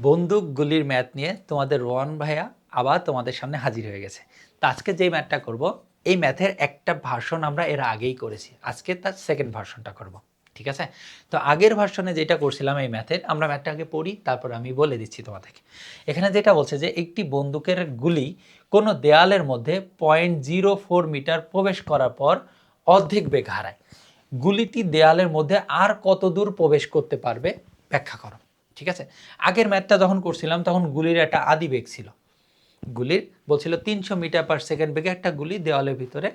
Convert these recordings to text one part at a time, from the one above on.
বন্দুকগুলির math নিয়ে তোমাদের Rowan ভাইয়া আবার তোমাদের সামনে হাজির হয়ে গেছে। তো আজকে যেই ম্যাথটা করব, এই ম্যাথের একটা ভার্সন আমরা এর আগেই করেছি। আজকে তার সেকেন্ড ভার্সনটা করব, ঠিক আছে? তো আগের ভার্সনে যেটা করছিলাম এই ম্যাথের আমরা ম্যাথটা আগে পড়ি, তারপর আমি বলে দিচ্ছি তোমাদেরকে। এখানে যেটা বলছে যে, একটি বন্দুকের গুলি কোনো দেয়ালের মধ্যে পয়েন্ট জিরো ফোর মিটার প্রবেশ করার পর অর্ধেক বেগ হারায়। গুলিটি দেয়ালের মধ্যে আর কত দূর প্রবেশ করতে পারবে, ব্যাখ্যা করো। ঠিক আছে? আগের ম্যাথটা যখন করছিলাম, তখন গুলির একটা আদি বেগ ছিল। গুলির বলছিল তিনশো মিটার পার সেকেন্ড বেগে একটা গুলি দেওয়ালের ভিতরে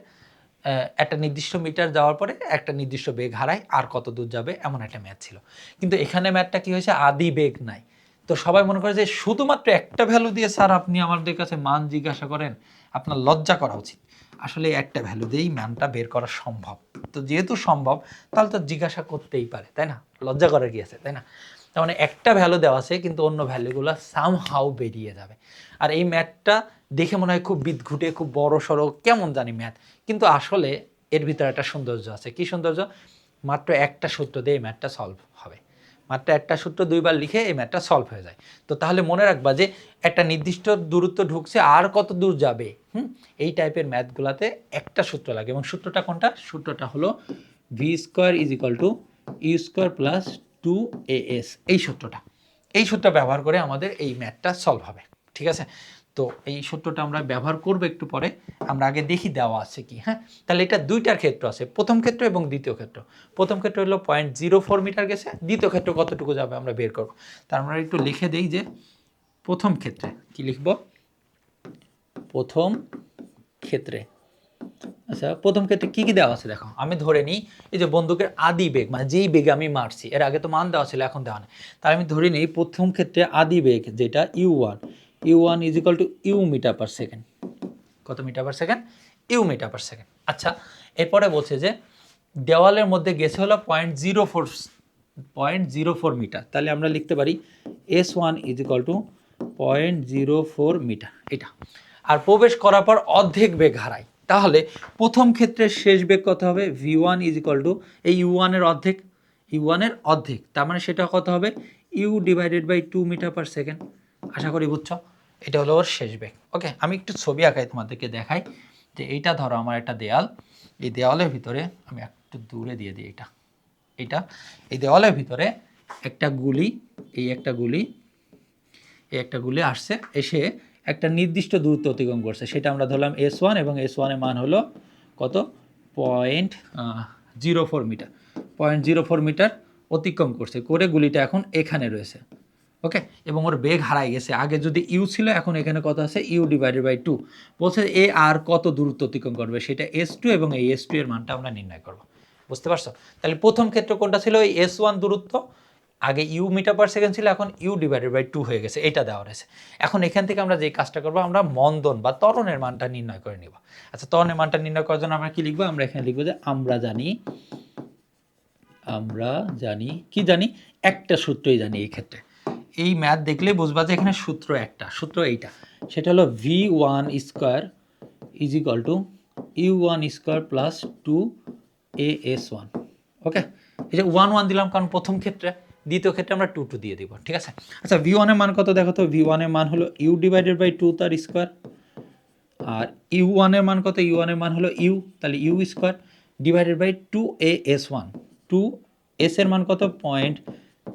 একটা নির্দিষ্ট মিটার যাওয়ার পরে একটা নির্দিষ্ট বেগ হারায়, আর কত দূর যাবে এমন একটা ম্যাথ ছিল। কিন্তু এখানে ম্যাথটা কি হয়েছে? আদি বেগ নাই। তো সবাই মনে করে যে শুধুমাত্র একটা ভ্যালু দিয়ে স্যার আপনি আমাদের কাছে মান জিজ্ঞাসা করেন, আপনার লজ্জা করা উচিত। আসলে একটা ভ্যালু দিয়েই মানটা বের করা সম্ভব। তো যেহেতু সম্ভব, তাহলে তো জিজ্ঞাসা করতেই পারে, তাই না? লজ্জা করার কি আছে, তাই না? তার মানে একটা ভ্যালু দেওয়া আছে, কিন্তু অন্য ভ্যালুগুলো সাম হাউ বেরিয়ে যাবে। আর এই ম্যাথটা দেখে মনে হয় খুব বিদঘুটে, খুব বড় সড়ো কেমন জানি ম্যাথ কিন্তু আসলে এর ভিতরে একটা সৌন্দর্য আছে। কি সৌন্দর্য? মাত্র একটা সূত্র দিয়ে এই ম্যাথটা সলভ হবে। মাত্র একটা সূত্র দুইবার লিখে এই ম্যাথটা সলভ হয়ে যায়। তো তাহলে মনে রাখবা যে একটা নির্দিষ্ট দূরত্ব ঢুকছে, আর কত দূর যাবে? হুম? এই টাইপের ম্যাথগুলোতে একটা সূত্র লাগে। এবং সূত্রটা কোনটা? সূত্রটা হলো V square is equal to U square plus two A S এই সূত্রটা। এই সূত্র ব্যবহার করে আমাদের এই ম্যাথটা সলভ হবে, ঠিক আছে? তো এই সূত্রটা আমরা ব্যবহার করব একটু পরে, আমরা আগে দেখি দেওয়া আছে কি হ্যাঁ? তাহলে এটা দুইটার ক্ষেত্র আছে, প্রথম ক্ষেত্র এবং দ্বিতীয় ক্ষেত্র। প্রথম ক্ষেত্র হলো পয়েন্ট জিরো ফোর মিটার গেছে, দ্বিতীয় ক্ষেত্র কতটুকু যাবে আমরা বের করব। তার আমরা একটু লিখে দিই যে প্রথম ক্ষেত্রে কি লিখব? প্রথম ক্ষেত্রে আচ্ছা প্রথম ক্ষেত্রে কি কি দেওয়া আছে দেখো? আমি ধরে নিই, এই যে বন্দুকের আদি বেগ মানে যেই বেগে আমি মারছি, এর আগে তো মান দেওয়া ছিল, এখন দেওয়া নেই। তাহলে আমি ধরে নিই, প্রথম ক্ষেত্রে আদি বেগ, যেটা u one u one is equal to u meter per second কত meter per second u meter per second আচ্ছা এরপরে বলছে যে, দেওয়ালের মধ্যে গেছে হলো point zero four point zero four meter তাহলে আমরা লিখতে পারি s one is equal to point zero four meter এটা। আর প্রবেশ করার পর অর্ধেক বেগ হারায়। তাহলে প্রথম ক্ষেত্রে শেষ বেগ কত হবে? V one is equal to এই ইউ ওয়ানের অর্ধেক ইউ ওয়ানের অর্ধেক, তার মানে সেটা কত হবে? U divided by two meter per second আশা করি বুঝছ? এটা হলো ওর শেষ বেগ। ওকে আমি একটু ছবি আঁকাই তোমাদেরকে দেখাই। যে এইটা ধরো আমার একটা দেয়াল। এই দেওয়ালের ভিতরে আমি একটু দূরে দিয়ে দিই এটা। এটা এই দেওয়ালের ভিতরে একটা গুলি, এই একটা গুলি, এই একটা গুলি আসছে। এসে নির্দিষ্ট দূরত্ব অতিক্রম করছে। সেটা আমরা ধরলাম এস ওয়ান এবং এস ওয়ানের মান হলো কত? Point zero four meter. Point zero four meter অতিক্রম করছে। করে গুলিটা এখন এখানে রয়েছে। ওকে? এবং ওর বেগ হারাই গেছে। আগে যদি ইউ ছিল, এখন এখানে কত আছে? ইউ ডিভাইডেড বাই টু বলছে এ আর কত দূরত্ব অতিক্রম করবে? সেটা এস টু এবং এই এস টু এর মানটা আমরা নির্ণয় করব। বুঝতে পারছ? তাহলে প্রথম ক্ষেত্র কোনটা ছিল? ওই এস ওয়ান দূরত্ব আগে ইউ মিটার পার সেকেন্ড ছিল, এখন ইউ ডিভাইডেড বাই টু হয়ে গেছে, এটা দেওয়া রয়েছে। এখন এখান থেকে আমরা যে কাজটা করব, আমরা মন্দন বা ত্বরণের মানটা নির্ণয় করে নিব। আচ্ছা তরণের মানটা নির্ণয় করার জন্য আমরা কি লিখব? আমরা এখানে লিখব যে আমরা জানি আমরা জানি, কি জানি? একটা সূত্রই জানি এই ক্ষেত্রে। এই ম্যাথ দেখলে বুঝবা যে এখানে সূত্র একটা, সূত্র এইটা। সেটা হলো v one square is equal to u one square plus two a s one okay এই যে ওয়ান ওয়ান দিলাম, কারণ প্রথম ক্ষেত্রে দ্বিতীয় ক্ষেত্রে আমরা টু টু দিয়ে দিব, ঠিক আছে? আচ্ছা ভি ওয়ানের মান কত দেখো তো? ভি ওয়ানের মান হলো ইউ ডিভাইডেড বাই টু তার স্কোয়ার আর ইউ ওয়ানের মান কত? ইউ ওয়ানের মান হলো ইউ তাহলে u square divided by two a s one two s এর মান কত? পয়েন্ট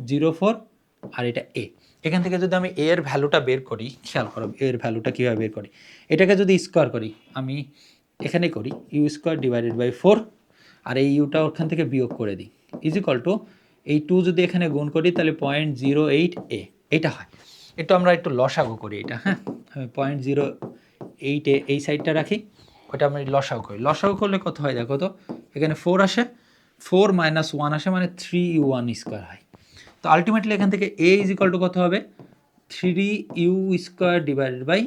জিরো ফোর আর এটা এ এখান থেকে যদি আমি এ এর ভ্যালুটা বের করি, খেয়াল করো এর ভ্যালুটা কীভাবে বের করি? এটাকে যদি স্কোয়ার করি, আমি এখানে করি u square divided by four আর এই ইউটা ওখান থেকে বিয়োগ করে দিই। ইজ ইকাল টু এই টু যদি এখানে গুণ করি, তাহলে পয়েন্ট জিরো এইট এ এটা হয়। একটু আমরা একটু লসাগু করি এটা হ্যাঁ? পয়েন্ট জিরো এইট এ এই সাইডটা রাখি, ওটা আমি লসাগু করি। লসাগু করলে কত হয় দেখো তো, এখানে ফোর আসে ফোর মাইনাস ওয়ান আসে মানে থ্রি ইউ ওয়ান স্কোয়ার হয়। তো আলটিমেটলি এখান থেকে এ ইজ ইকাল টু কত হবে? Three u square divided by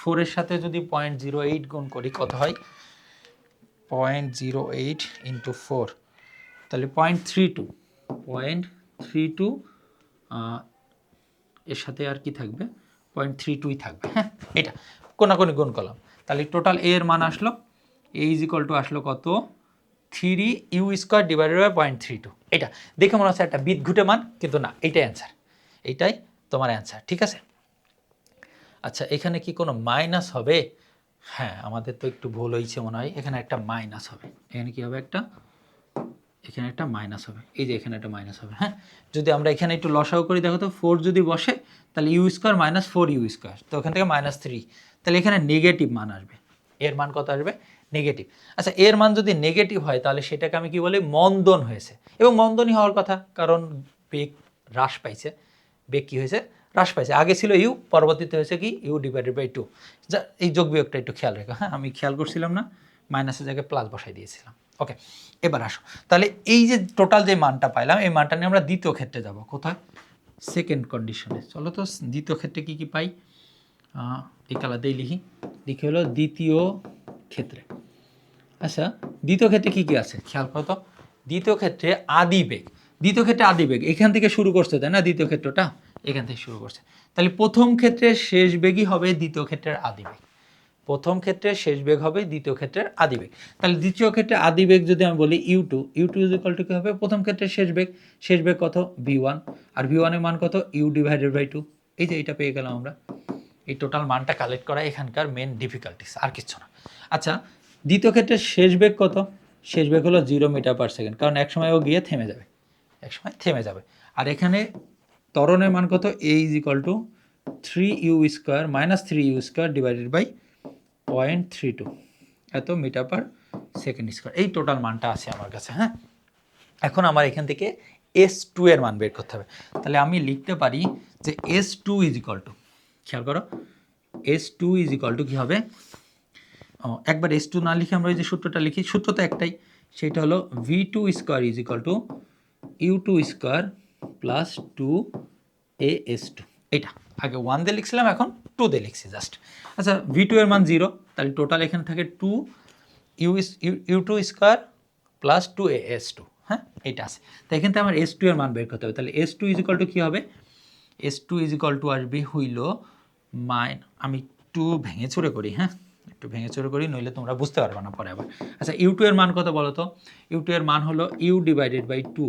ফোরের সাথে যদি পয়েন্ট জিরো এইট গুণ করি, কত হয়? Point zero eight into four তাহলে point three two point three two এর সাথে আর কি থাকবে? পয়েন্ট থ্রি টুই থাকবে। হ্যাঁ এটা, কোনাকুনি গুণ করলাম। তাহলে টোটাল এ এর মান আসলো। এ ইজ ইকাল টু আসলো কত? Three u square divided by point three two এটা, দেখে মনে হচ্ছে একটা বিদঘুটে মান, কিন্তু না এটাই অ্যান্সার এইটাই তোমার অ্যান্সার ঠিক আছে? আচ্ছা এখানে কি কোনো মাইনাস হবে? হ্যাঁ আমাদের তো একটু ভুল হয়েছে মনে হয়। এখানে একটা মাইনাস হবে। এখানে কি হবে একটা? এখানে একটা মাইনাস হবে। এই যে এখানে একটা মাইনাস হবে হ্যাঁ? যদি আমরা এখানে একটু লসাও করি, দেখো তো ফোর যদি বসে, তাহলে u square minus four u square তো ওখান থেকে মাইনাস থ্রি তাহলে এখানে নেগেটিভ মান আসবে। এর মান কত আসবে? নেগেটিভ আচ্ছা এর মান যদি নেগেটিভ হয়, তাহলে সেটাকে আমি কি বলি? মন্দন হয়েছে। এবং মন্দনই হওয়ার কথা, কারণ বেগ হ্রাস পাইছে। বেগ কী হয়েছে? হ্রাস পাইছে। আগে ছিল ইউ পরবর্তীতে হয়েছে কি? ইউ ডিভাইডেড বাই টু যা, এই যোগ বিয়োগটা একটু খেয়াল রেখো হ্যাঁ? আমি খেয়াল করছিলাম না মাইনাসের জায়গায় প্লাস বসাই দিয়েছিলাম। ওকে এবার আসো। তাহলে এই যে টোটাল যে মানটা পাইলাম, এই মানটা নিয়ে আমরা দ্বিতীয় ক্ষেত্রে যাব। কোথায়? সেকেন্ড কন্ডিশনে চলো তো, দ্বিতীয় ক্ষেত্রে কি কি পাই? এই কালাতেই লিখি। লিখে হলো দ্বিতীয় ক্ষেত্রে। আচ্ছা দ্বিতীয় ক্ষেত্রে কি কি আছে? খেয়াল করো তো। দ্বিতীয় ক্ষেত্রে আদি বেগ। দ্বিতীয় ক্ষেত্রে আদি বেগ। এখান থেকে শুরু করছে, তাই না? দ্বিতীয় ক্ষেত্রটা এখান থেকে শুরু করছে। তাহলে প্রথম ক্ষেত্রে শেষ বেগই হবে দ্বিতীয় ক্ষেত্রের আদি বেগ। প্রথম ক্ষেত্রে, শেষ বেগ হবে, দ্বিতীয় ক্ষেত্রের আদি বেগ। তাহলে দ্বিতীয় ক্ষেত্রে আদি বেগ যদি আমি বলি u two u two is equal to কী হবে? প্রথম ক্ষেত্রে শেষ বেগ। শেষ বেগ কত? ভি ওয়ান আর ভি ওয়ানের মান কত? ইউ ডিভাইডেড বাই টু এই যে এটা পেয়ে গেলাম আমরা। এই টোটাল মানটা কালেক্ট করা এখানকার মেন ডিফিকাল্টিস আর কিচ্ছু না। আচ্ছা দ্বিতীয় ক্ষেত্রে শেষ বেগ কত? শেষ বেগ হলো জিরো মিটার পার সেকেন্ড কারণ এক সময় ও গিয়ে থেমে যাবে। এক সময় থেমে যাবে। আর এখানে ত্বরণের মান কত? A is equal to three u square minus three u square divided by point three two. এত মিটার পার সেকেন্ড স্কোয়ার। এই টোটাল মানটা আছে আমার কাছে হ্যাঁ? এখন আমার এখান থেকে এস টু এর মান বের করতে হবে। তাহলে আমি লিখতে পারি যে s two is equal to খেয়াল করো s two is equal to কী হবে? একবার এস টু না লিখে আমরা ওই যে সূত্রটা লিখি, সূত্র তো একটাই, সেটা হলো v two square is equal to u two square plus two a s two এটা আগে ওয়ান দিয়ে লিখছিলাম, এখন টু দিয়ে লিখছি জাস্ট আচ্ছা ভি টু এর মান জিরো তাহলে টোটাল এখানে থাকে two u u two square plus two a s two হ্যাঁ? এটা আছে। তো এখান আমার এস টু এর মান বের করতে হবে। তাহলে s two is equal to কী হবে? S two is equal to আসবে হইল মাইন, আমি একটু ভেঙে চুরে করি হ্যাঁ? একটু ভেঙে চুরে করি, নইলে তোমরা বুঝতে পারবে না পরে আবার। আচ্ছা ইউ টু এর মান কত বলো তো? ইউ টু এর মান হলো ইউ ডিভাইডেড বাই টু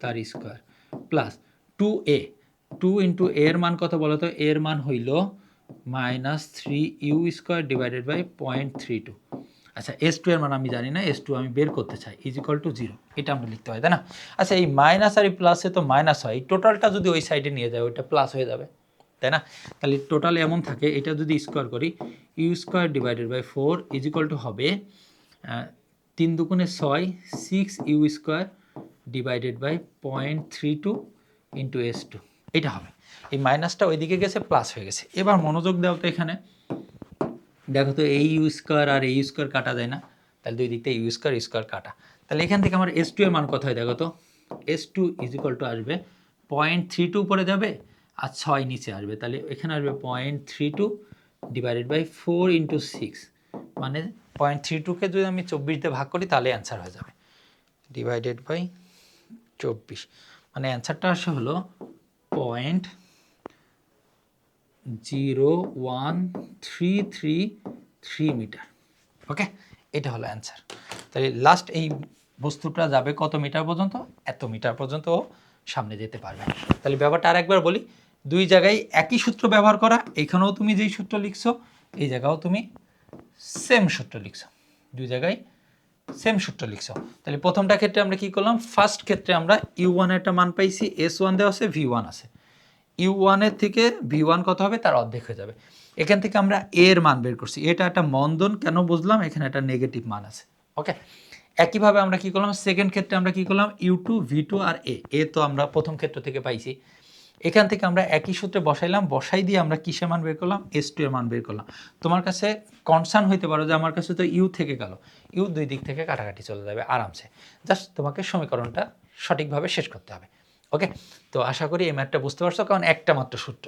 তার square plus two a two into এর মান কত বলো তো? এর মান হইল minus three u square divided by point three two আচ্ছা এস টু এর মান আমি জানি না এস টু আমি বের করতে চাই ইজ ইকাল টু জিরো এটা আমরা লিখতে হয়, তাই না? আচ্ছা এই মাইনাস আর এই প্লাসে তো মাইনাস হয়, এই টোটালটা যদি ওই সাইডে নিয়ে যায়, ওইটা প্লাস হয়ে যাবে, তাই না? তাহলে টোটাল এমন থাকে, এটা যদি স্কোয়ার করি u square divided by four is equal to হবে তিন দুগুণে ছয় six u square divided by point three two into s two এটা হবে। এই মাইনাসটা ওইদিকে গেছে প্লাস হয়ে গেছে। এবার মনোযোগ দাও তো এখানে। দেখো তো এই ইউ স্কোয়ার আর এই স্কোয়ার কাটা যায় না। তাহলে দুই দিক ইউ স্কোয়ার স্কোয়ার কাটা। তাহলে এখান থেকে আমার এস টু এর মান কত হয় দেখো তো? S two is equal to আসবে পয়েন্ট থ্রি টু উপরে যাবে আর ছয় নিচে আসবে। তাহলে এখানে আসবে point three two divided by four into six মানে পয়েন্ট থ্রি টুকে যদি আমি চব্বিশ দিয়ে ভাগ করি, তাহলে অ্যান্সার হয়ে যাবে। ডিভাইডেড বাই চব্বিশ। মানে অ্যান্সারটা আসে হলো point zero one three three three meter. Okay? এটা হলো অ্যান্সার। তাহলে লাস্ট এই বস্তুটা যাবে কত মিটার পর্যন্ত? এত মিটার পর্যন্ত সামনে যেতে পারবে। তাহলে ব্যাপারটা আরেকবার বলি। দুই জায়গায় একই সূত্র ব্যবহার করা এখানেও তুমি যেই সূত্র লিখছো, এই জায়গাও তুমি সেম সূত্র লিখছো। দুই জায়গায় সেম সূত্র লিখছো। তাহলে প্রথমটা ক্ষেত্রে আমরা কি করলাম? ফার্স্ট ক্ষেত্রে আমরা ইউ ওয়ান একটা মান পাইছি এস ওয়ান দেওয়া আছে ভি ওয়ান আছে। ইউ ওয়ানের থেকে ভি ওয়ান কত হবে? তার অর্ধেক হয়ে যাবে। এখান থেকে আমরা এ এর মান বের করছি। এটা একটা মন্দন, কেন বুঝলাম? এখানে একটা নেগেটিভ মান আছে। ওকে একইভাবে আমরা কি করলাম? সেকেন্ড ক্ষেত্রে আমরা কি করলাম? ইউ টু ভি টু আর এ এ তো আমরা প্রথম ক্ষেত্র থেকে পাইছি। এখান থেকে আমরা একই সূত্রে বসাইলাম। বসাই দিয়ে আমরা কিসের মান বের করলাম? এস টু এর মান বের করলাম। তোমার কাছে কনসার্ন হইতে পারো যে আমার কাছে তো ইউ থেকে গেল। ইউ দুই দিক থেকে কাটাকাটি চলে যাবে আরামসে। জাস্ট তোমাকে সমীকরণটা সঠিকভাবে শেষ করতে হবে। ওকে তো আশা করি এই ম্যাথটা বুঝতে পারছ, কারণ একটা মাত্র সূত্র।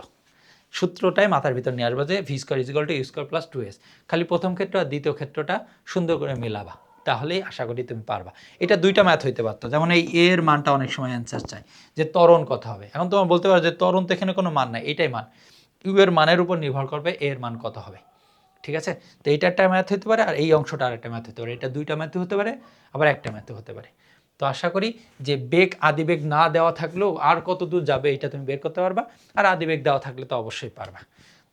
সূত্রটাই মাথার ভিতর নিয়ে আসবে যে v square is equal to u square plus two s খালি প্রথম ক্ষেত্র আর দ্বিতীয় ক্ষেত্রটা সুন্দর করে মেলাবা, তাহলেই আশা করি তুমি পারবা। এটা দুইটা ম্যাথ হইতে পারতো, যেমন এই এর মানটা অনেক সময় অ্যান্সার চাই যে ত্বরণ কত হবে। এখন তোমার বলতে পারো যে তরণ তো এখানে কোনো মান নাই, এটাই মান। ইউ এর মানের উপর নির্ভর করবে এর মান কত হবে, ঠিক আছে? তো এইটা একটা ম্যাথ হতে পারে, আর এই অংশটা আর একটা ম্যাথ হতে পারে। এটা দুইটা ম্যাথ হতে পারে, আবার একটা ম্যাথ হতে পারে। তো আশা করি যে বেগ আদিবেগ না দেওয়া থাকলেও আর কত দূর যাবে এটা তুমি বের করতে পারবা। আর আদিবেগ দেওয়া থাকলে তো অবশ্যই পারবা।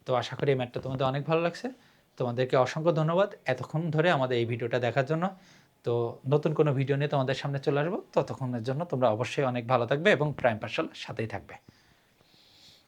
তো আশা করি এই ম্যাটটা তোমাদের অনেক ভালো লাগছে। তোমাদেরকে অসংখ্য ধন্যবাদ এতক্ষণ ধরে আমাদের এই ভিডিওটা দেখার জন্য। তো নতুন কোনো ভিডিও নিয়ে তোমাদের সামনে চলে আসব। ততক্ষণের জন্য তোমরা অবশ্যই অনেক ভালো থাকবে এবং প্রাইম পার্সাল সাথেই থাকবে।